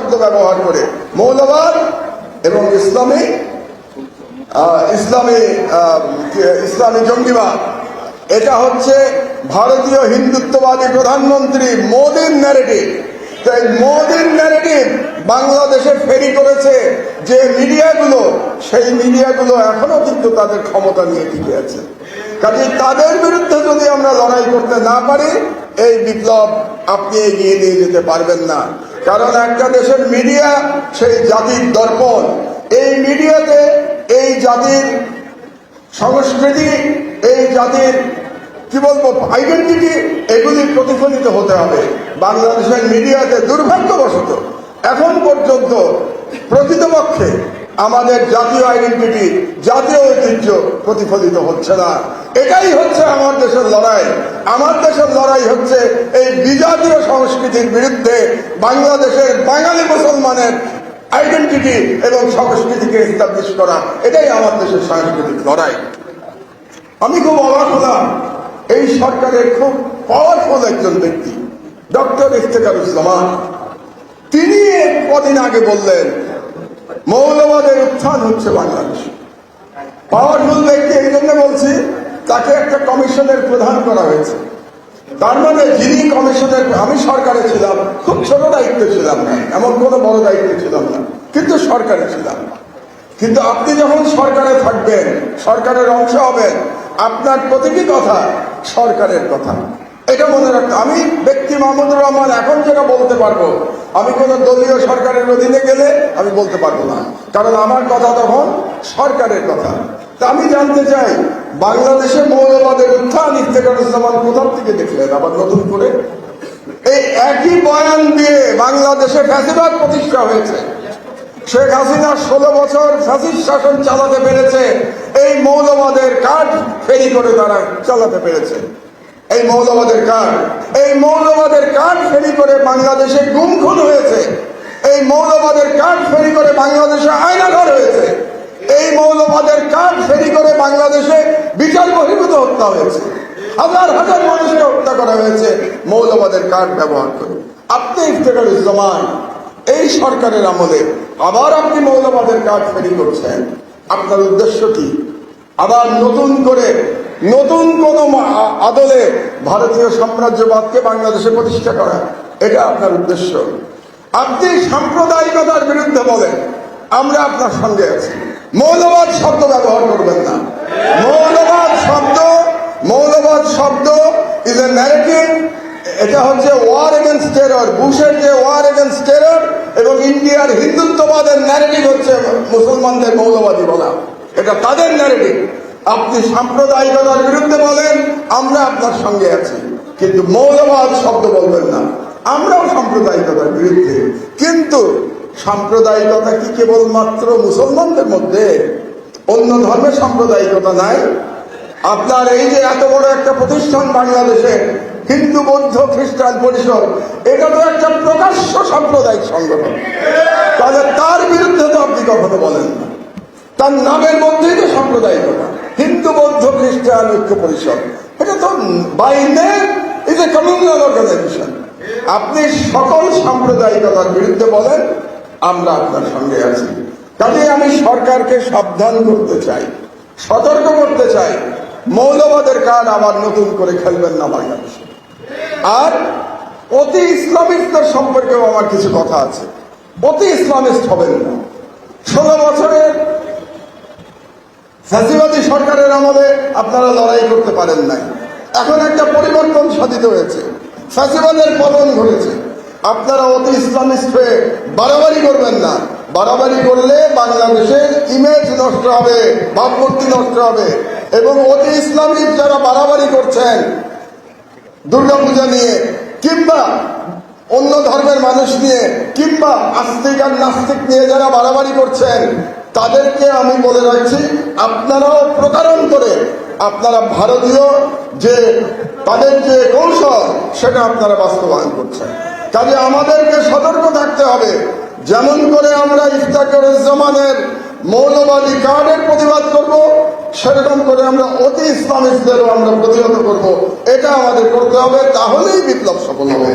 শব্দ ব্যবহার করে। মৌলবাদ এবং ইসলামী ইসলামী ইসলামী জঙ্গিবাদ। এটা হচ্ছে ভারতীয় হিন্দুত্ববাদী প্রধানমন্ত্রী মোদীর ন্যারেটিভ মোদীর ন্যারেটিভ বাংলাদেশে ফেরি করেছে যে মিডিয়াগুলো, সেই মিডিয়াগুলো এখনও কিন্তু তাদের ক্ষমতা নিয়ে টিকে আছে। কাজে তাদের বিরুদ্ধে যদি আমরা লড়াই করতে না পারি, এই বিপ্লব আপনি এগিয়ে নিয়ে যেতে পারবেন না। কারণ একটা দেশের মিডিয়া সেই জাতির দর্পণ। এই মিডিয়াতে এই জাতির সংস্কৃতি, এই জাতির, কি বলব আইডেন্টিটি এগুলি প্রতিফলিত হতে হবে। বাংলাদেশের মিডিয়াতে দুর্ভাগ্যবশত এখন পর্যন্ত প্রকৃতপক্ষে আমাদের জাতীয় আইডেন্টিটি, জাতীয় ঐতিহ্য প্রতিফলিত হচ্ছে না। এটাই হচ্ছে আমার দেশের লড়াই। আমার দেশের লড়াই হচ্ছে এই বিজাতীয় সংস্কৃতির বিরুদ্ধে বাংলাদেশের বাঙালি মুসলমানের আইডেন্টিটি এবং সংস্কৃতিকে এস্টাবলিশ করা। এটাই আমার দেশের সাংস্কৃতিক লড়াই। আমি খুব অবাক হলাম, এই সরকারের খুব পাওয়ারফুল একজন ব্যক্তি, ডক্টর ইফতেকারুজ্জামান তিনি কদিন আগে বললেন মৌলবাদের উত্থান হচ্ছে বাংলাদেশ। পাওয়ারফুল ব্যক্তি এই জন্য বলছি, তাকে একটা কমিশনের প্রধান করা হয়েছে। তার মানে যিনি কমিশনের, আমি সরকারে ছিলাম, খুব ছোট দায়িত্ব ছিলাম না, এমন কোনো বড় দায়িত্ব ছিলাম না, কিন্তু সরকারে ছিলাম। কিন্তু আপনি যখন সরকারে থাকবেন, সরকারের অংশ হবেন, আপনার প্রতিটি কথা সরকারের কথা। এটা মনে রাখতে আমি ব্যক্তি মাহমুদুর রহমান, এখন যেটা বলতে পারব, আমি কোনো দলীয় সরকারের অধীনে গেলে আমি বলতে পারব না। কারণ আমার কথা তখন সরকারের কথা। তা আমি জানতে চাই, বাংলাদেশে মৌলবাদের উত্থান ইফতেখারুজ্জামান কোথার থেকে দেখলেন? আবার নতুন করে? এই একই বয়ান দিয়ে বাংলাদেশে ফ্যাসিবাদ প্রতিষ্ঠা হয়েছে। শেখ হাসিনা ষোলো বছর ফ্যাসিস্ট শাসন চালাতে পেরেছে, এই মৌলবাদের কাজ ফেরি করে তারা চালাতে পেরেছে। এই মৌলবাদের কাজ এই মৌলবাদের কাজ ফেরি করে বাংলাদেশে গুম খুন হয়েছে। এই মৌলবাদের কাজ ফেরি করে বাংলাদেশে আয়নাঘর হয়েছে। এই মৌলবাদের কাজ ফেরি করে বাংলাদেশে বিচার বহির্ভূত হত্যা হয়েছে। হাজার হাজার মানুষকে হত্যা করা হয়েছে। মৌলবাদের কার্ড ব্যবহার করে আপনি ইফতেখারুজ্জামান এই সরকারের আমলে আবার আপনি মৌলবাদের কাজ ফেরি করছেন। আপনার উদ্দেশ্য কি? আবার নতুন করে নতুন কোন আদলে ভারতীয় সাম্রাজ্যবাদকে বাংলাদেশে প্রতিষ্ঠা করা, এটা আপনার উদ্দেশ্য। আপনি সাম্প্রদায়িকতার বিরুদ্ধে বলেন, আমরা আপনার সঙ্গে আছি। মৌলবাদ শব্দ ব্যবহার করবেন না। মৌলবাদ শব্দ মৌলবাদ শব্দ ইজ এ ন্যারেটিভ এটা হচ্ছে ওয়ার এগেনস্ট টেরর বুশের যে ওয়ার এগেনস্ট টেরর এবং ইন্ডিয়ার হিন্দুত্ববাদের ন্যারেটিভ হচ্ছে মুসলমানদের মৌলবাদী বলা। এটা তাদের ন্যারেটিভ আপনি সাম্প্রদায়িকতার বিরুদ্ধে বলেন, আমরা আপনার সঙ্গে আছি। কিন্তু মৌলবাদ শব্দ বলবেন না। আমরাও সাম্প্রদায়িকতার বিরুদ্ধে। কিন্তু সাম্প্রদায়িকতা কি কেবলমাত্র মুসলমানদের মধ্যে? অন্য ধর্মের সাম্প্রদায়িকতা নাই। আপনার এই যে এত বড় একটা প্রতিষ্ঠান বাংলাদেশে, হিন্দু, বৌদ্ধ, খ্রিস্টান পরিষদ, এটা তো একটা প্রকাশ্য সাম্প্রদায়িক সংগঠন। তাহলে তার বিরুদ্ধে তো আপনি কখনো বলেন না। তার নামের মধ্যেই তো সাম্প্রদায়িকতা হিন্দু, বৌদ্ধ, খ্রিস্টান, ঐক্য পরিষদ। এটা তো by name is a organization আপনি সকল সাম্প্রদায়িকতার বিরুদ্ধে বলেন, আমরা আপনার সঙ্গে আছি। কাজে আমি সরকারকে সাবধান করতে চাই, সতর্ক করতে চাই। মৌলবাদের কার্ড আবার নতুন করে খেলবেন না বাংলাদেশে। আর অতি ইসলামিস্টদের সম্পর্কেও আমার কিছু কথা আছে। অতি ইসলামিস্ট হবেন না। ষোলো বছরের ফ্যাসিবাদী সরকারের আমলে আপনারা লড়াই করতে পারেন নাই। এখন একটা পরিবর্তন সাধিত হয়েছে। ফ্যাসিবাদের পতন ঘটেছে। আপনারা অতি ইসলামিস্ট হয়ে বাড়াবাড়ি করবেন না। বাড়াবাড়ি করলে বাংলাদেশের ইমেজ নষ্ট হবে, ভাবমূর্তি নষ্ট হবে এবং অতি ইসলামিক যারা বাড়াবাড়ি করছেন, দুর্গাপূজা নিয়ে কিংবা অন্য ধর্মের মানুষ নিয়ে কিংবা আস্তিক আর নাস্তিক নিয়ে যারা বাড়াবাড়ি করছেন তাদেরকে আমি বলে রাখছি আপনারাও প্রতারণ করে আপনারা ভারতীয় যে তাদের যে কৌশল, সেটা আপনারা বাস্তবায়ন করছেন। কাজে আমাদেরকে সতর্ক থাকতে হবে। যেমন করে আমরা ইফতাকুজ্জামানের মৌলবাদী কার্ডের প্রতিবাদ করব, সেরকম করে আমরা অতি ইসলামিস্টদেরও আমরা প্রতিহত করব। এটা আমাদের করতে হবে, তাহলেই বিপ্লব সফল হবে।